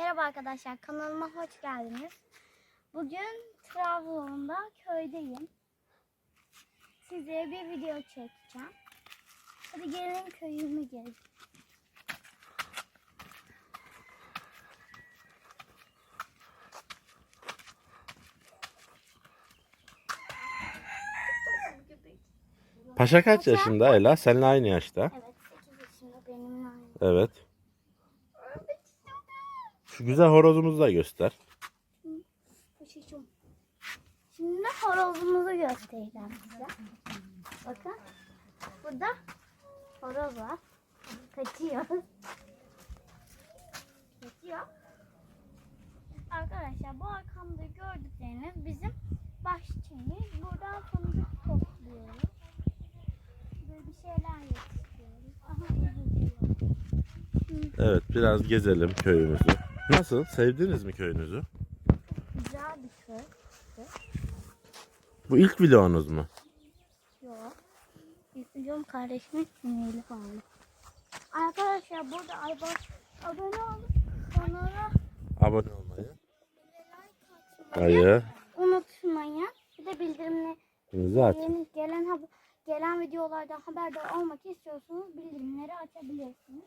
Merhaba arkadaşlar kanalıma hoş geldiniz. Bugün Trabzon'da köydeyim. Size bir video çekeceğim. Hadi gelin köyümü gezin. Paşa kaç yaşında Ela? Seninle aynı yaşta. Evet 8 yaşında benimle aynı. Evet. Şu güzel horozumuzu da göster. Şimdi horozumuzu göstereceğim size. Bakın. Burada horoz var. Kaçıyor. Kaçıyor. Arkadaşlar bu arkamda gördükleriniz bizim bahçemiz. Buradan fındık topluyoruz. Böyle bir şeyler yetiştiriyoruz. Aha. Evet biraz gezelim köyümüzü. Nasıl? Sevdiniz mi köyünüzü? Güzel bir köy. Bu ilk videonuz mu? Yok. İlk videom kardeşimin sinirli falan. Arkadaşlar burada Aybars abone olun. Kanala Abone olmayı. Hayır. unutmayın. Bir de bildirimleri Zaten. yeni gelen hab- gelen videolardan haberdar olmak istiyorsanız bildirimleri açabilirsiniz.